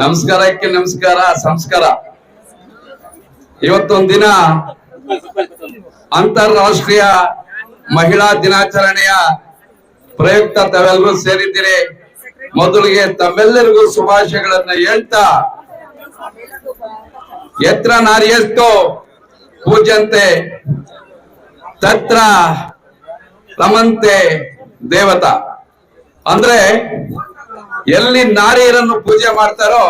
ನಮಸ್ಕಾರಕ್ಕೆ ನಮಸ್ಕಾರ, ಸಂಸ್ಕಾರ. ಇವತ್ತೊಂದ್ ದಿನ ಅಂತಾರಾಷ್ಟ್ರೀಯ ಮಹಿಳಾ ದಿನಾಚರಣೆಯ ಪ್ರಯುಕ್ತ ತಾವೆಲ್ಲರೂ ಸೇರಿದ್ದೀರಿ. ಮೊದಲಿಗೆ ತಮ್ಮೆಲ್ಲರಿಗೂ ಶುಭಾಶಯಗಳನ್ನ ಹೇಳ್ತಾ, ಎತ್ರ ನಾರಿಯಷ್ಟು ಪೂಜಂತೆ ತತ್ರ ರಮಂತೆ ದೇವತಾ. ಅಂದ್ರೆ ಎಲ್ಲಿ ನಾರಿಯರನ್ನು ಪೂಜೆ ಮಾಡ್ತಾರೋ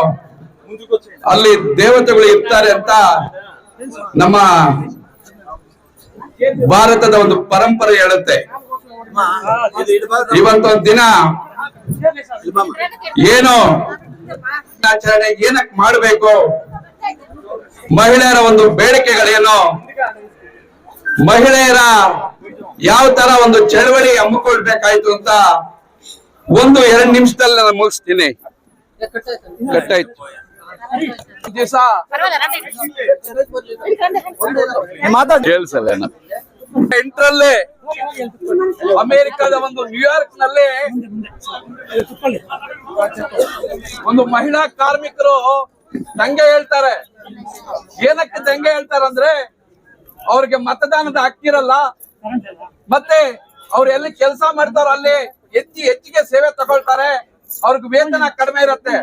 ಅಲ್ಲಿ ದೇವತೆಗಳು ಇರ್ತಾರೆ ಅಂತ ನಮ್ಮ ಭಾರತದ ಒಂದು ಪರಂಪರೆ ಹೇಳುತ್ತೆ. ಇವತ್ತೊಂದು ದಿನ ಏನು ಆಚರಣೆ ಏನಕ್ ಮಾಡಬೇಕು? ಮಹಿಳೆಯರ ಒಂದು ಬೇಡಿಕೆಗಳೇನು? ಮಹಿಳೆಯರ ಯಾವ ತರ ಒಂದು ಚಳವಳಿ ಹಮ್ಮಿಕೊಳ್ಬೇಕಾಯ್ತು ಅಂತ ಒಂದು ಎರಡು ನಿಮಿಷದಲ್ಲಿ ನಾನು ಮುಗಿಸ್ತೀನಿ. ಕಟ್ಟಾಯ್ತು. ಕೇಳಿಸಲ್ಲ ಸೆಂಟ್ರಲ್ಲೇ ಅಮೆರಿಕದ ಒಂದು ನ್ಯೂಯಾರ್ಕ್ನಲ್ಲಿ ಒಂದು ಮಹಿಳಾ ಕಾರ್ಮಿಕರು ದಂಗೆ ಹೇಳ್ತಾರೆ. ಏನಕ್ಕೆ ದಂಗೆ ಹೇಳ್ತಾರೆ ಅಂದ್ರೆ ಅವ್ರಿಗೆ ಮತದಾನದ ಹಕ್ಕಿರಲ್ಲ. ಮತ್ತೆ ಅವ್ರು ಎಲ್ಲಿ ಕೆಲಸ ಮಾಡ್ತಾರೋ ಅಲ್ಲಿ ಹೆಚ್ಚಿ ಹೆಚ್ಚಿಗೆ ಸೇವೆ ತಗೊಳ್ತಾರೆ. ಅವ್ರಿಗೆ ವೇತನ ಕಡಿಮೆ ಇರುತ್ತೆ.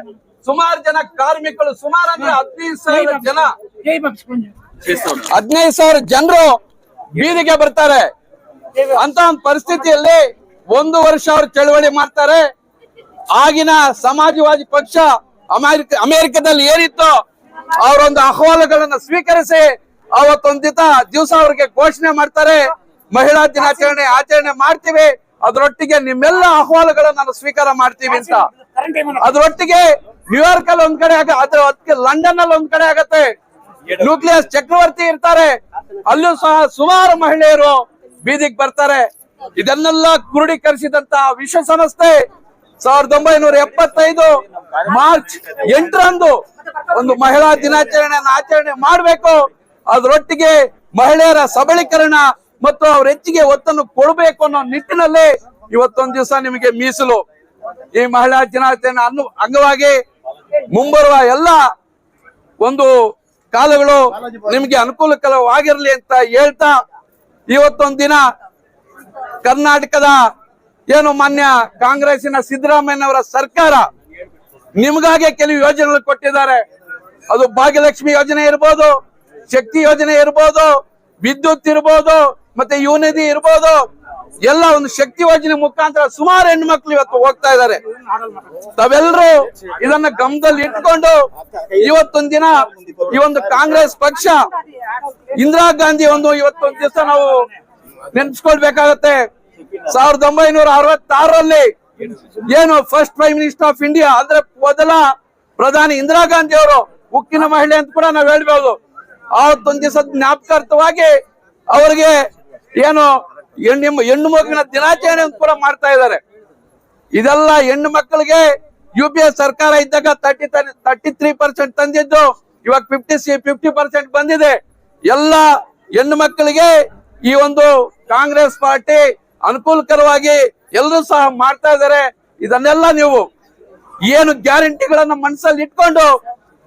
ಸುಮಾರು ಜನ ಕಾರ್ಮಿಕರು ಸುಮಾರು ಅಂದ್ರೆ ಹದಿನೈದು ಸಾವಿರ ಜನ. ಹದಿನೈದು ಸಾವಿರ ಜನರು ಬೀದಿಗೆ ಬರ್ತಾರೆ. ಅಂತ ಒಂದು ಪರಿಸ್ಥಿತಿಯಲ್ಲಿ ಒಂದು ವರ್ಷ ಅವ್ರು ಚಳವಳಿ ಮಾಡ್ತಾರೆ. ಆಗಿನ ಸಮಾಜವಾದಿ ಪಕ್ಷ ಅಮೆರಿಕ ಅಮೆರಿಕದಲ್ಲಿ ಏನಿತ್ತು ಅವರೊಂದು ಅಹವಾಲುಗಳನ್ನ ಸ್ವೀಕರಿಸಿ ಅವತ್ತೊಂದಿತ ದಿತ ದಿವಸ ಅವ್ರಿಗೆ ಘೋಷಣೆ ಮಾಡ್ತಾರೆ. ಮಹಿಳಾ ದಿನಾಚರಣೆ ಆಚರಣೆ ಮಾಡ್ತೀವಿ. ಅದರೊಟ್ಟಿಗೆ ನಿಮ್ಮೆಲ್ಲ ಅಹವಾಲುಗಳನ್ನ ನಾನು ಸ್ವೀಕಾರ ಮಾಡ್ತೀವಿ ಅಂತ. ಅದರೊಟ್ಟಿಗೆ ನ್ಯೂಯಾರ್ಕ್ ಅಲ್ಲಿ ಒಂದ್ ಕಡೆ ಆಗ ಅದ್ರ ಅದಕ್ಕೆ ಲಂಡನ್ ಅಲ್ಲಿ ಒಂದ್ ಕಡೆ ಆಗತ್ತೆ. ನ್ಯೂಕ್ಲಿಯಸ್ ಚಕ್ರವರ್ತಿ ಇರ್ತಾರೆ. ಅಲ್ಲೂ ಸಹ ಸುಮಾರು ಮಹಿಳೆಯರು ಬೀದಿಗೆ ಬರ್ತಾರೆ. ಇದನ್ನೆಲ್ಲ ಕ್ರೋಢೀಕರಿಸಿದಂತ ವಿಶ್ವಸಂಸ್ಥೆ ಸಾವಿರದ ಒಂಬೈನೂರ ಎಪ್ಪತ್ತೈದು ಮಾರ್ಚ್ ಎಂಟರಂದು ಒಂದು ಮಹಿಳಾ ದಿನಾಚರಣೆಯನ್ನು ಆಚರಣೆ ಮಾಡಬೇಕು. ಅದರೊಟ್ಟಿಗೆ ಮಹಿಳೆಯರ ಸಬಲೀಕರಣ ಮತ್ತು ಅವ್ರ ಹೆಚ್ಚಿಗೆ ಒತ್ತನ್ನು ಕೊಡಬೇಕು ಅನ್ನೋ ನಿಟ್ಟಿನಲ್ಲಿ ಇವತ್ತೊಂದು ದಿವಸ ನಿಮಗೆ ಮೀಸಲು. ಈ ಮಹಿಳಾ ದಿನಾಚರಣೆ ಅನ್ನು ಅಂಗವಾಗಿ ಮುಂಬರುವ ಎಲ್ಲ ಒಂದು ಕಾಲಗಳು ನಿಮಗೆ ಅನುಕೂಲಕರವಾಗಿರ್ಲಿ ಅಂತ ಹೇಳ್ತಾ ಇವತ್ತೊಂದ್ ದಿನ ಕರ್ನಾಟಕದ ಏನು ಮಾನ್ಯ ಕಾಂಗ್ರೆಸ್ಸಿನ ಸಿದ್ದರಾಮಯ್ಯನವರ ಸರ್ಕಾರ ನಿಮ್ಗಾಗೆ ಕೆಲವು ಯೋಜನೆಗಳು ಕೊಟ್ಟಿದ್ದಾರೆ. ಅದು ಭಾಗ್ಯಲಕ್ಷ್ಮಿ ಯೋಜನೆ ಇರ್ಬೋದು, ಶಕ್ತಿ ಯೋಜನೆ ಇರ್ಬೋದು, ವಿದ್ಯುತ್ ಇರ್ಬೋದು ಮತ್ತೆ ಯುವನಿಧಿ ಇರ್ಬೋದು. ಎಲ್ಲ ಒಂದು ಶಕ್ತಿ ಯೋಜನೆ ಮುಖಾಂತರ ಸುಮಾರು ಹೆಣ್ಮಕ್ಳು ಇವತ್ತು ಹೋಗ್ತಾ ಇದ್ದಾರೆ. ತಾವೆಲ್ಲರೂ ಇದನ್ನ ಗಮನದಲ್ಲಿ ಇಟ್ಕೊಂಡು ಇವತ್ತೊಂದ್ ದಿನ ಈ ಒಂದು ಕಾಂಗ್ರೆಸ್ ಪಕ್ಷ ಇಂದಿರಾ ಗಾಂಧಿ ಒಂದು ಇವತ್ತೊಂದ್ ದಿವಸ ನಾವು ನೆನ್ಸ್ಕೊಳ್ಬೇಕಾಗತ್ತೆ. ಸಾವಿರದ ಒಂಬೈನೂರ ಅರವತ್ತಾರರಲ್ಲಿ ಏನು first prime minister of India ಅಂದ್ರೆ ಮೊದಲ ಪ್ರಧಾನಿ ಇಂದಿರಾ ಗಾಂಧಿ ಅವರು ಉಕ್ಕಿನ ಮಹಿಳೆ ಅಂತ ಕೂಡ ನಾವು ಹೇಳ್ಬೋದು. ಆವತ್ತೊಂದ್ ದಿವಸ ಜ್ಞಾಪಕಾರ್ಥವಾಗಿ ಅವರಿಗೆ ಏನು ಹೆಣ್ಣು ಹೆಣ್ಣು ಮಗುವಿನ ದಿನಾಚರಣೆ ಕೂಡ ಮಾಡ್ತಾ ಇದ್ದಾರೆ. ಇದೆಲ್ಲ ಹೆಣ್ಣು ಮಕ್ಕಳಿಗೆ ಯು ಪಿ ಎ ಸರ್ಕಾರ ಇದ್ದಾಗ ತರ್ಟಿ ತರ್ಟಿ ತ್ರೀ ಪರ್ಸೆಂಟ್ ತಂದಿದ್ದು, ಇವಾಗ ಫಿಫ್ಟಿ ಸಿ ಫಿಫ್ಟಿ ಪರ್ಸೆಂಟ್ ಬಂದಿದೆ. ಎಲ್ಲ ಹೆಣ್ಣು ಮಕ್ಕಳಿಗೆ ಈ ಒಂದು ಕಾಂಗ್ರೆಸ್ ಪಾರ್ಟಿ ಅನುಕೂಲಕರವಾಗಿ ಎಲ್ಲರೂ ಸಹ ಮಾಡ್ತಾ ಇದ್ದಾರೆ. ಇದನ್ನೆಲ್ಲ ನೀವು ಏನು ಗ್ಯಾರಂಟಿಗಳನ್ನ ಮನಸ್ಸಲ್ಲಿ ಇಟ್ಕೊಂಡು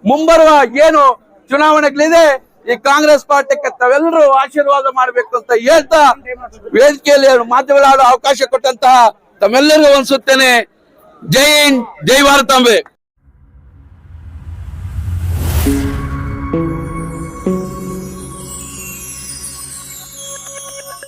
ಮುಂಬರುವ ಏನು ಚುನಾವಣೆಗಳಿದೆ ಈ ಕಾಂಗ್ರೆಸ್ ಪಾರ್ಟಿಗೆ ತಾವೆಲ್ಲರೂ ಆಶೀರ್ವಾದ ಮಾಡ್ಬೇಕು ಅಂತ ಹೇಳ್ತಾ ವೇದಿಕೆಯಲ್ಲಿ ಮಾತುಗಳಾಡೋ ಅವಕಾಶ ಕೊಟ್ಟಂತಹ ತಮ್ಮೆಲ್ಲರಿಗೂ ಅನ್ಸುತ್ತೇನೆ. ಜೈ ಹಿಂದ್, ಜೈ ಭಾರತಾಂಬೆ